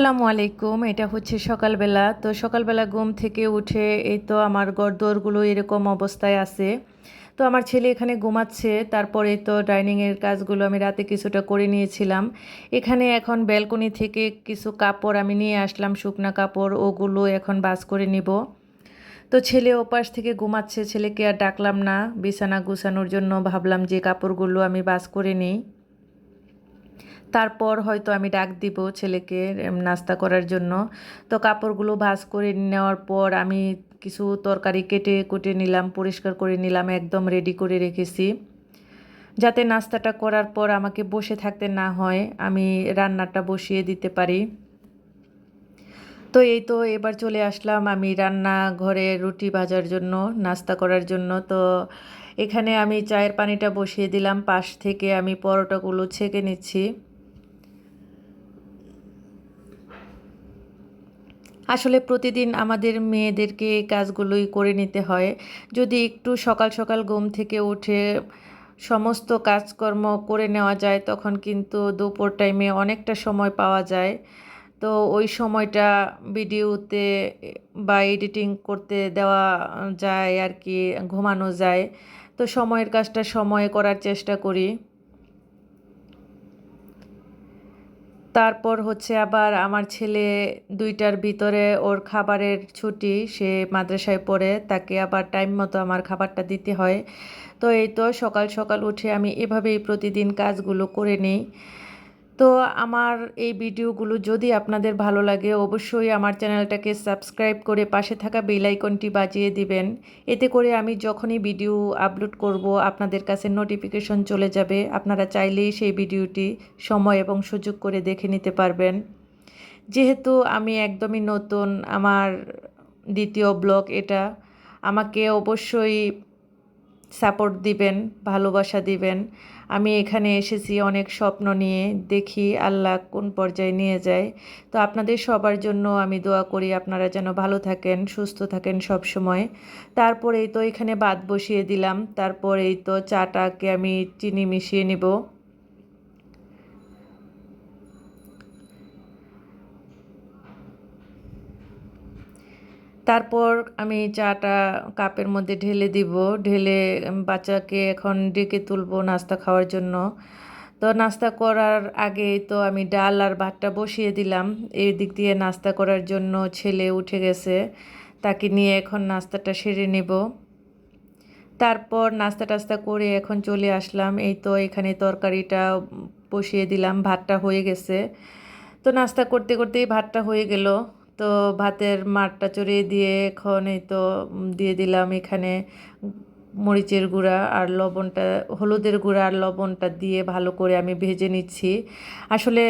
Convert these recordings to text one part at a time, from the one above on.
আসসালামু আলাইকুম, এটা হচ্ছে সকালবেলা। তো সকালবেলা ঘুম থেকে উঠে এই তো আমার গড়দোরগুলো এরকম অবস্থায় আছে। তো আমার ছেলে এখানে ঘুমাচ্ছে, তারপরে তো ডাইনিংয়ের কাজগুলো আমি রাতে কিছুটা করে নিয়েছিলাম। এখানে এখন ব্যালকনি থেকে কিছু কাপড় আমি নিয়ে আসলাম, শুকনা কাপড়, ওগুলো এখন বাস করে নিব। তো ছেলে ওপাশ থেকে ঘুমাচ্ছে, ছেলেকে আর ডাকলাম না। বিছানা গুছানোর জন্য ভাবলাম যে কাপড়গুলো আমি বাস করে নিই। তারপর হয়তো আমি ডাক দিব ছেলেকে নাস্তা করার জন্য। তো কাপড়গুলো ভাঁজ করে নেওয়ার পর আমি কিছু তরকারি কেটে কুটে নিলাম, পরিষ্কার করে নিলাম, একদম রেডি করে রেখেছি। যাতে নাস্তাটা করার পর আমাকে বসে থাকতে না হয়, আমি রান্নাটা বসিয়ে দিতে পারি। তো এই তো এবার চলে আসলাম আমি রান্না ঘরে রুটি ভাজার জন্য, নাস্তা করার জন্য। তো এখানে আমি চায়ের পানিটা বসিয়ে দিলাম, পাশ থেকে আমি পরোটাগুলো ছেঁকে নিচ্ছি। আসলে প্রতিদিন আমাদের মেয়েদেরকে কাজগুলোই করে নিতে হয়। যদি একটু সকাল সকাল ঘুম থেকে উঠে সমস্ত কাজকর্ম করে নেওয়া যায়, তখন কিন্তু দুপুর টাইমে অনেকটা সময় পাওয়া যায়। তো ওই সময়টা ভিডিওতে বা এডিটিং করতে দেওয়া যায় আর কি, ঘুমানো যায়। তো সময়ের কাজটা সময়ে করার চেষ্টা করি। তারপর হচ্ছে আবার আমার ছেলে দুইটার ভিতরে ওর খাবারের ছুটি, সে মাদ্রাসায় পড়ে, তাকে আবার টাইম মতো আমার খাবারটা দিতে হয়। তো এই তো সকাল সকাল উঠে আমি এভাবেই প্রতিদিন কাজগুলো করে নিই। তো আমার এই ভিডিওগুলো যদি আপনাদের ভালো লাগে, অবশ্যই আমার চ্যানেলটাকে সাবস্ক্রাইব করে পাশে থাকা বেল আইকনটি বাজিয়ে দিবেন। এতে করে আমি যখনই ভিডিও আপলোড করব, আপনাদের কাছে নোটিফিকেশন চলে যাবে। আপনারা চাইলেই সেই ভিডিওটি সময় এবং সুযোগ করে দেখে নিতে পারবেন। যেহেতু আমি একদমই নতুন, আমার দ্বিতীয় ব্লগ এটা, আমাকে অবশ্যই সাপোর্ট দিবেন, ভালোবাসা দিবেন। আমি এখানে এসেছি অনেক স্বপ্ন নিয়ে, দেখি আল্লাহ কোন পর্যায়ে নিয়ে যায়। তো আপনাদের সবার জন্য আমি দোয়া করি আপনারা যেন ভালো থাকেন, সুস্থ থাকেন সব সময়। তারপরেই তো এখানে বাদ বসিয়ে দিলাম, তারপরেই তো চাটাকে আমি চিনি মিশিয়ে নিব। তারপর আমি চাটা কাপের মধ্যে ঢেলে দিব। ঢেলে বাচ্চাকে এখন ডেকে তুলবো নাস্তা খাওয়ার জন্য। তো নাস্তা করার আগে তো আমি ডাল আর ভাতটা বসিয়ে দিলাম। এই দিক দিয়ে নাস্তা করার জন্য ছেলে উঠে গেছে। তাকে নিয়ে এখন নাস্তাটা সেরে নেব। তারপর নাস্তা টাস্তা করে এখন চলে আসলাম। এই তো এখানে তরকারিটা বসিয়ে দিলাম। ভাতটা হয়ে গেছে। তো নাস্তা করতে করতেই ভাতটা হয়ে গেল। তো ভাতের মাঠটা চড়িয়ে দিয়ে এখন এই তো দিয়ে দিলাম এখানে মরিচের গুঁড়া আর লবণটা, হলুদের গুঁড়া আর লবণটা দিয়ে ভালো করে আমি ভেজে নিচ্ছি। আসলে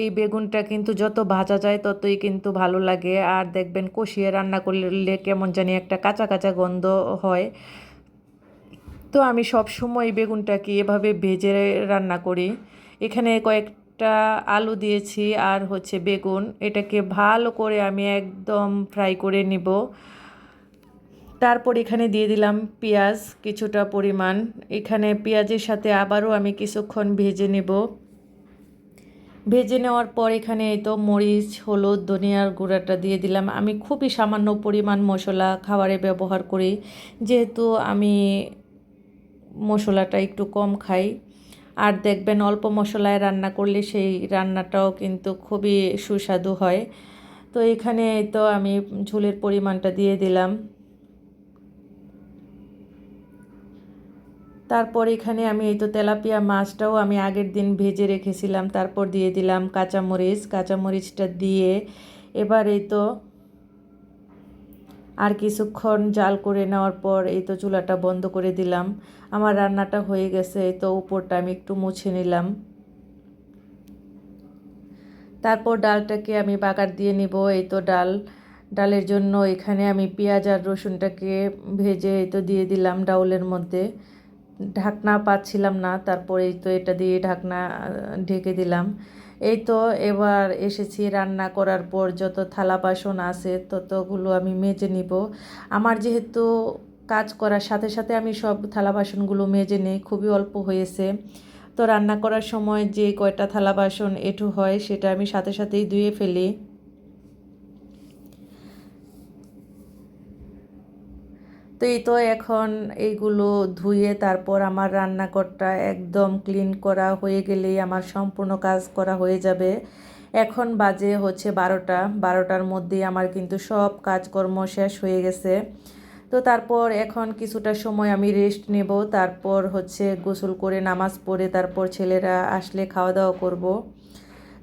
এই বেগুনটা কিন্তু যত ভাজা যায় ততই কিন্তু ভালো লাগে। আর দেখবেন কষিয়ে রান্না করলে কেমন জানি একটা কাঁচা কাঁচা গন্ধ হয়। তো আমি সব সময় বেগুনটাকে এভাবে ভেজে রান্না করি। এখানে কয়েক একটা আলু দিয়েছি আর হচ্ছে বেগুন। এটাকে ভালো করে আমি একদম ফ্রাই করে নিব। তারপর এখানে দিয়ে দিলাম পেঁয়াজ, কিছুটা পরিমাণ। এখানে পেঁয়াজের সাথে আবারও আমি কিছুক্ষণ ভেজে নেব। ভেজে নেওয়ার পর এখানে এই তো মরিচ, হলুদ, ধনিয়ার গুঁড়াটা দিয়ে দিলাম। আমি খুবই সামান্য পরিমাণ মশলা খাবারে ব্যবহার করি। যেহেতু আমি মশলাটা একটু কম খাই। আর দেখবেন অল্প মশলায় রান্না করলে সেই রান্নাটাও কিন্তু খুবই সুস্বাদু হয়। তো এখানে তো আমি ঝোলের পরিমাণটা দিয়ে দিলাম। তারপর এখানে আমি এই তো তেলাপিয়া মাছটাও আমি আগের দিন ভেজে রেখেছিলাম। তারপর দিয়ে দিলাম কাঁচামরিচ। কাঁচামরিচটা দিয়ে এবার এই তো আর কিছুক্ষণ জাল করে নেওয়ার পর এই তো চুলাটা বন্ধ করে দিলাম। আমার রান্নাটা হয়ে গেছে, এই তো উপরটা আমি একটু মুছে নিলাম। তারপর ডালটাকে আমি বাগার দিয়ে নিব। এই তো ডাল, ডালের জন্য এখানে আমি পেঁয়াজ আর রসুনটাকে ভেজে এই তো দিয়ে দিলাম ডাউলের মধ্যে। ঢাকনা পাচ্ছিলাম না, তারপরে এই তো এটা দিয়ে ঢাকনা ঢেকে দিলাম। এই তো এবার এসেছি রান্না করার পর যত থালা বাসন আছে ততগুলো আমি মেজে নিব। আমার যেহেতু কাজ করার সাথে সাথে আমি সব থালা বাসনগুলো মেজে নিই, খুবই অল্প হয়েছে। তো রান্না করার সময় যে কয়টা থালা বাসন এটু হয় সেটা আমি সাথে সাথেই ধুয়ে ফেলি। তো এই তো এখন এইগুলো ধুয়ে তারপর আমার রান্নাঘরটা একদম ক্লিন করা হয়ে গেলেই আমার সম্পূর্ণ কাজ করা হয়ে যাবে। এখন বাজে হচ্ছে বারোটা। বারোটার মধ্যেই আমার কিন্তু সব কাজকর্ম শেষ হয়ে গেছে। তো তারপর এখন কিছুটা সময় আমি রেস্ট নেব। তারপর হচ্ছে গোসল করে নামাজ পড়ে তারপর ছেলেরা আসলে খাওয়া দাওয়া করব।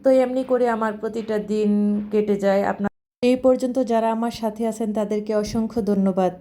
তো এমনি করে আমার প্রতিটা দিন কেটে যায়। আপনার এই পর্যন্ত যারা আমার সাথে আছেন তাদেরকে অসংখ্য ধন্যবাদ।